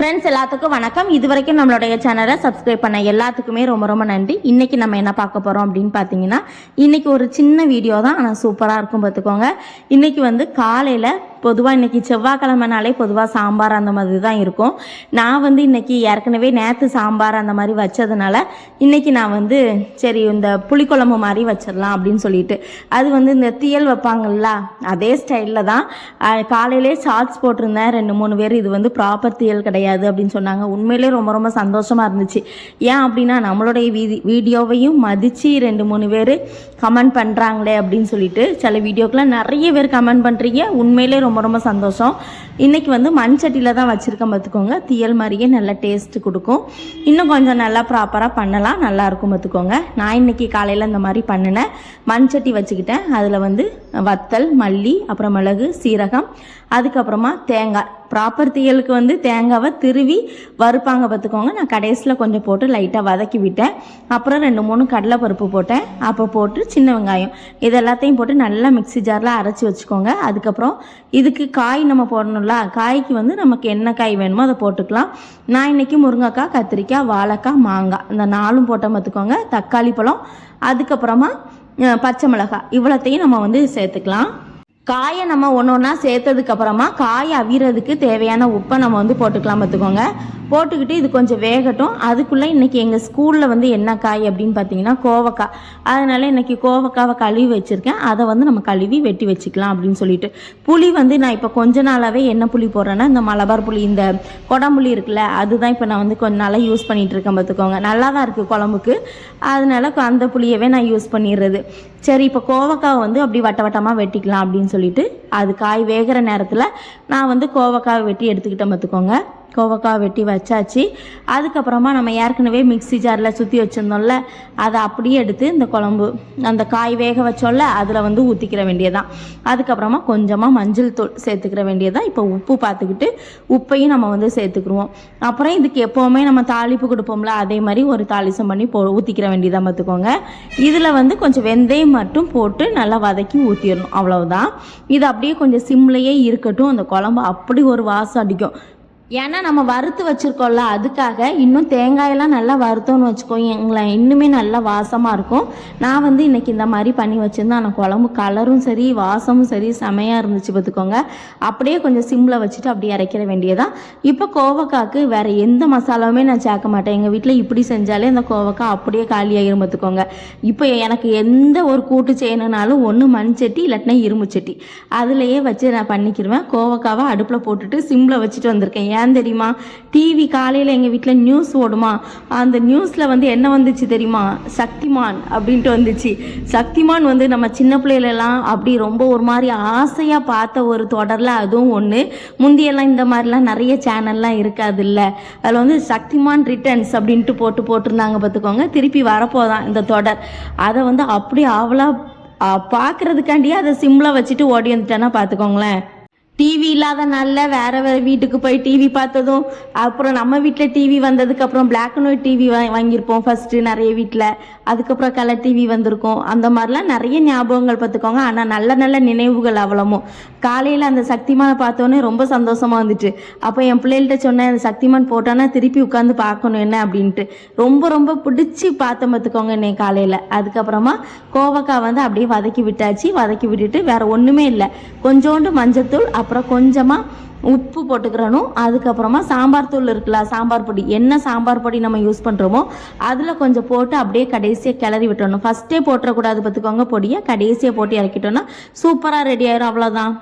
Friends எல்லாத்துக்கும் வணக்கம். இது வரைக்கும் நம்மளுடைய சேனலை சப்ஸ்கிரைப் பண்ண எல்லாத்துக்குமே ரொம்ப ரொம்ப நன்றி. இன்னைக்கு நம்ம என்ன பார்க்க போகிறோம் அப்படின்னு பார்த்தீங்கன்னா இன்னைக்கு ஒரு சின்ன வீடியோ தான். ஆனால் சூப்பராக இருக்கும் பார்த்துக்கோங்க. இன்னைக்கு வந்து காலையில் பொதுவாக இன்றைக்கி செவ்வாய்க்கிழமைனாலே பொதுவாக சாம்பார் அந்த மாதிரி தான் இருக்கும். நான் வந்து இன்னைக்கு ஏற்கனவே நேற்று சாம்பார் அந்த மாதிரி வச்சதுனால இன்றைக்கி நான் வந்து சரி இந்த புளிக்குழம்பு மாதிரி வச்சிடலாம் அப்படின்னு சொல்லிட்டு. அது வந்து இந்த தியல் வைப்பாங்கல்ல அதே ஸ்டைலில் தான். காலையிலே ஷார்ட்ஸ் போட்டிருந்தேன். ரெண்டு மூணு பேர் இது வந்து ப்ராப்பர் தியல் கிடையாது அப்படின்னு சொன்னாங்க. உண்மையிலே ரொம்ப ரொம்ப சந்தோஷமாக இருந்துச்சு. ஏன் அப்படின்னா நம்மளுடைய வீதி வீடியோவையும் மதித்து ரெண்டு மூணு பேர் கமெண்ட் பண்ணுறாங்களே அப்படின்னு சொல்லிட்டு சில வீடியோக்கெலாம் நிறைய பேர் கமெண்ட் பண்ணுறீங்க உண்மையிலே ரொம்ப ரொம்ப ரொம்ப சந்தோஷம். இன்றைக்கி வந்து மண் சட்டியில் தான் வச்சுருக்கேன் பார்த்துக்கோங்க தியல் மாதிரியே நல்லா டேஸ்ட்டு கொடுக்கும். இன்னும் கொஞ்சம் நல்லா ப்ராப்பராக பண்ணலாம். நல்லாயிருக்கும் பார்த்துக்கோங்க நான் இன்னைக்கு காலையில் இந்த மாதிரி பண்ணினேன் மண் சட்டி வச்சுக்கிட்டேன். அதில் வந்து வத்தல் மல்லி அப்புறம் மிளகு சீரகம் அதுக்கப்புறமா தேங்காய். ப்ராப்பர் தியலுக்கு வந்து தேங்காவை திருவி வறுப்பாங்க பார்த்துக்கோங்க நான் கடைசியில் கொஞ்சம் போட்டு லைட்டாக வதக்கி விட்டேன். அப்புறம் ரெண்டு மூணு கடலைப்பருப்பு போட்டேன். அப்போ போட்டு சின்ன வெங்காயம். இது எல்லாத்தையும் போட்டு நல்லா மிக்ஸி ஜாரில் அரைச்சி வச்சுக்கோங்க. அதுக்கப்புறம் இதுக்கு காய் நம்ம போடணும்ல காய்க்கு வந்து நமக்கு என்ன காய் வேணுமோ அதை போட்டுக்கலாம். நான் இன்னைக்கு முருங்கைக்காய் கத்திரிக்காய் வாழைக்காய் மாங்காய் இந்த நாலும் போட்டோம் பார்த்துக்கோங்க. தக்காளி பழம் அதுக்கப்புறமா பச்சை மிளகாய். இவ்வளோத்தையும் நம்ம வந்து சேர்த்துக்கலாம். காயை நம்ம ஒன்று ஒன்றா சேர்த்ததுக்கு அப்புறமா காய் அவிறதுக்கு தேவையான உப்பை நம்ம வந்து போட்டுக்கலாம் பார்த்துக்கோங்க. போட்டுக்கிட்டு இது கொஞ்சம் வேகட்டும். அதுக்குள்ளே இன்றைக்கி எங்கள் ஸ்கூலில் வந்து என்ன காய் அப்படின்னு பார்த்தீங்கன்னா கோவக்காய். அதனால் இன்னைக்கு கோவக்காவை கழுவி வச்சுருக்கேன். அதை வந்து நம்ம கழுவி வெட்டி வச்சுக்கலாம் அப்படின்னு சொல்லிட்டு. புளி வந்து நான் இப்போ கொஞ்ச நாளாகவே என்ன புளி போடுறேன்னா இந்த மலபார் புளி இந்த குடம்புளி இருக்குல்ல அதுதான் இப்போ நான் வந்து கொஞ்ச நாளாக யூஸ் பண்ணிகிட்டு இருக்கேன் பார்த்துக்கோங்க. நல்லா தான் இருக்குது குழம்புக்கு. அதனால அந்த புளியவே நான் யூஸ் பண்ணிடுறது. சரி இப்போ கோவக்காவை வந்து அப்படி வட்ட வட்டமாக வெட்டிக்கலாம் அப்படின்னு சொல்லிட்டு அது காய் வேகிற நேரத்தில் நான் வந்து கோவக்காவை வெட்டி எடுத்துக்கிட்டேன் பார்த்துக்கோங்க கோவக்காய் வெட்டி வச்சாச்சு. அதுக்கப்புறமா நம்ம ஏற்கனவே மிக்ஸி ஜாரில் சுற்றி வச்சுருந்தோம்ல அதை அப்படியே எடுத்து இந்த குழம்பு அந்த காய் வேக வச்சோம்ல அதில் வந்து ஊற்றிக்கிற வேண்டியதான் அதுக்கப்புறமா கொஞ்சமாக மஞ்சள் தூள் சேர்த்துக்கிற வேண்டியதான் இப்போ உப்பு பார்த்துக்கிட்டு உப்பையும் நம்ம வந்து சேர்த்துக்குருவோம். அப்புறம் இதுக்கு எப்போவுமே நம்ம தாளிப்பு கொடுப்போம்ல அதே மாதிரி ஒரு தாளிசம் பண்ணி போ ஊற்றிக்கிற வேண்டியதாக பார்த்துக்கோங்க. இதில் வந்து கொஞ்சம் வெந்தயம் மட்டும் போட்டு நல்லா வதக்கி ஊற்றிடணும் அவ்வளவுதான். இது அப்படியே கொஞ்சம் சிம்லையே இருக்கட்டும். அந்த குழம்பு அப்படி ஒரு வாசம் அடிக்கும். ஏன்னா நம்ம வறுத்து வச்சுருக்கோம்ல அதுக்காக இன்னும் தேங்காயெல்லாம் நல்லா வறுத்தோன்னு வச்சுக்கோங்களேன். இன்னுமே நல்லா வாசமாக இருக்கும். நான் வந்து இன்றைக்கி இந்த மாதிரி பண்ணி வச்சுருந்தேன். ஆனால் குழம்பு கலரும் சரி வாசமும் சரி செமையாக இருந்துச்சு பார்த்துக்கோங்க. அப்படியே கொஞ்சம் சிம்மில் வச்சுட்டு அப்படியே இறக்கிற வேண்டியதான் இப்போ கோவக்காக்கு வேறு எந்த மசாலாவுமே நான் சேர்க்க மாட்டேன். எங்கள் வீட்டில் இப்படி செஞ்சாலே அந்த கோவக்காய் அப்படியே காலியாகிரும் பார்த்துக்கோங்க. இப்போ எனக்கு எந்த ஒரு கூட்டு செய்யணுனாலும் ஒன்று மண் சட்டி இல்லாட்டினா இரும்பு சட்டி. அதுலேயே வச்சு நான் பண்ணிக்கிருவேன். கோவக்காவை அடுப்பில் போட்டுட்டு சிம்மில் வச்சுட்டு வந்திருக்கேன். ஏன் தெரியுமா? டிவி காலையில் எங்கள் வீட்டில் நியூஸ் ஓடுமா? அந்த நியூஸில் வந்து என்ன வந்துச்சு தெரியுமா? சக்திமான் அப்படின்ட்டு வந்துச்சு. சக்திமான் வந்து நம்ம சின்ன பிள்ளைகளெல்லாம் அப்படி ரொம்ப ஒரு மாதிரி ஆசையாக பார்த்த ஒரு தொடரில் அதுவும் ஒன்று முந்தியெல்லாம் இந்த மாதிரிலாம் நிறைய சேனல்லாம் இருக்காது இல்லை அதில் வந்து சக்திமான் ரிட்டர்ன்ஸ் அப்படின்ட்டு போட்டு போட்டிருந்தாங்க பார்த்துக்கோங்க. திருப்பி வரப்போதான் இந்த தொடர். அதை வந்து அப்படி அவ்வளோ பார்க்குறதுக்காண்டியே அதை சிம்மில் வச்சுட்டு ஓடி வந்துட்டேன்னா பார்த்துக்கோங்களேன். டிவி இல்லாத நாளில் வேற வேற வீட்டுக்கு போய் டிவி பார்த்ததும் அப்புறம் நம்ம வீட்டில் டிவி வந்ததுக்கு அப்புறம் பிளாக் அண்ட் ஒயிட் டிவி வாங்கியிருப்போம் ஃபர்ஸ்ட் நிறைய வீட்டில் அதுக்கப்புறம் கலர் டிவி வந்திருக்கும். அந்த மாதிரிலாம் நிறைய ஞாபகங்கள் பார்த்துக்கோங்க. ஆனால் நல்ல நல்ல நினைவுகள் அவ்வளமும். காலையில் அந்த சக்திமானை பார்த்தோன்னே ரொம்ப சந்தோஷமா வந்துச்சு அப்போ என் பிள்ளைகள்கிட்ட சொன்னேன் அந்த சக்திமான் போட்டோன்னா திருப்பி உட்காந்து பார்க்கணும் என்ன? அப்படின்ட்டு. ரொம்ப ரொம்ப பிடிச்சி பார்த்து பார்த்துக்கோங்க என்னை காலையில். அதுக்கப்புறமா கோவக்காய் வந்து அப்படியே வதக்கி விட்டாச்சு. வதக்கி விட்டுட்டு வேற ஒன்றுமே இல்லை. கொஞ்சோண்டு மஞ்சத்தூள் அப்புறம் கொஞ்சமாக உப்பு போட்டுக்கிறணும். அதுக்கப்புறமா சாம்பார் தூள் இருக்குல்ல சாம்பார் பொடி. என்ன சாம்பார் பொடி நம்ம யூஸ் பண்ணுறோமோ அதில் கொஞ்சம் போட்டு அப்படியே கடைசியாக கிளறி விட்டுறணும். ஃபஸ்ட்டே போட்டுறக்கூடாது பார்த்துக்கோங்க பொடியை கடைசியாக போட்டு இறக்கிட்டோன்னா சூப்பராக ரெடி ஆயிரும் அவ்வளோதான்